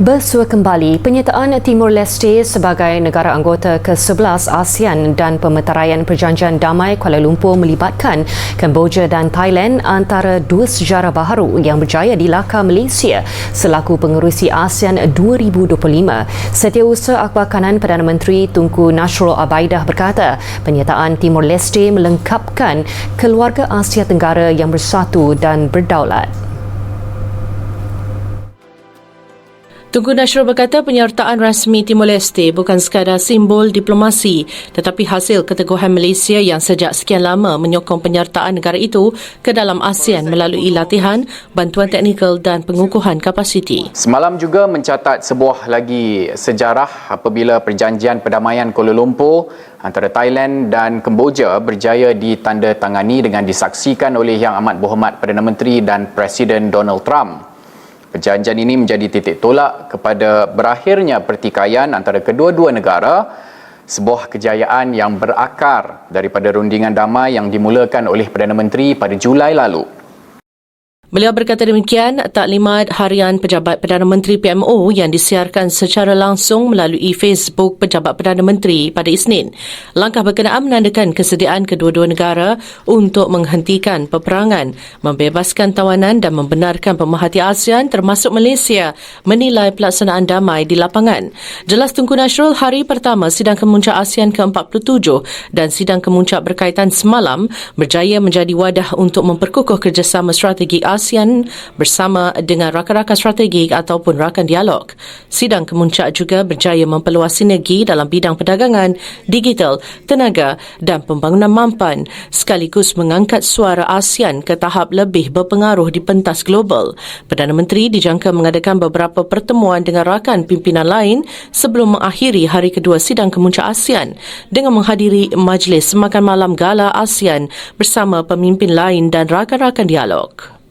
Bersua kembali, penyertaan Timur Leste sebagai negara anggota ke-11 ASEAN dan pemeteraian Perjanjian Damai Kuala Lumpur melibatkan Kemboja dan Thailand antara dua sejarah baharu yang berjaya di Laka Malaysia selaku pengerusi ASEAN 2025. Setiausaha Akhbar Kanan Perdana Menteri Tunku Nasrul Abaidah berkata, penyertaan Timur Leste melengkapkan keluarga Asia Tenggara yang bersatu dan berdaulat. Tunku Nasrul berkata penyertaan rasmi Timor Leste bukan sekadar simbol diplomasi tetapi hasil keteguhan Malaysia yang sejak sekian lama menyokong penyertaan negara itu ke dalam ASEAN melalui latihan, bantuan teknikal dan pengukuhan kapasiti. Semalam juga mencatat sebuah lagi sejarah apabila perjanjian perdamaian Kuala Lumpur antara Thailand dan Kemboja berjaya ditandatangani dengan disaksikan oleh Yang Amat Berhormat Perdana Menteri dan Presiden Donald Trump. Perjanjian ini menjadi titik tolak kepada berakhirnya pertikaian antara kedua-dua negara sebuah kejayaan yang berakar daripada rundingan damai yang dimulakan oleh Perdana Menteri pada Julai lalu. Beliau berkata demikian taklimat harian pejabat Perdana Menteri PMO yang disiarkan secara langsung melalui Facebook pejabat Perdana Menteri pada Isnin. Langkah berkenaan menandakan kesediaan kedua-dua negara untuk menghentikan peperangan, membebaskan tawanan dan membenarkan pemerhati ASEAN termasuk Malaysia menilai pelaksanaan damai di lapangan. Jelas Tunku Nasrul hari pertama sidang kemuncak ASEAN ke-47 dan sidang kemuncak berkaitan semalam berjaya menjadi wadah untuk memperkukuh kerjasama strategi ASEAN ASEAN bersama dengan rakan-rakan strategik ataupun rakan dialog. Sidang kemuncak juga berjaya memperluas sinergi dalam bidang perdagangan, digital, tenaga dan pembangunan mampan sekaligus mengangkat suara ASEAN ke tahap lebih berpengaruh di pentas global. Perdana Menteri dijangka mengadakan beberapa pertemuan dengan rakan pimpinan lain sebelum mengakhiri hari kedua sidang kemuncak ASEAN dengan menghadiri majlis semakan malam gala ASEAN bersama pemimpin lain dan rakan-rakan dialog.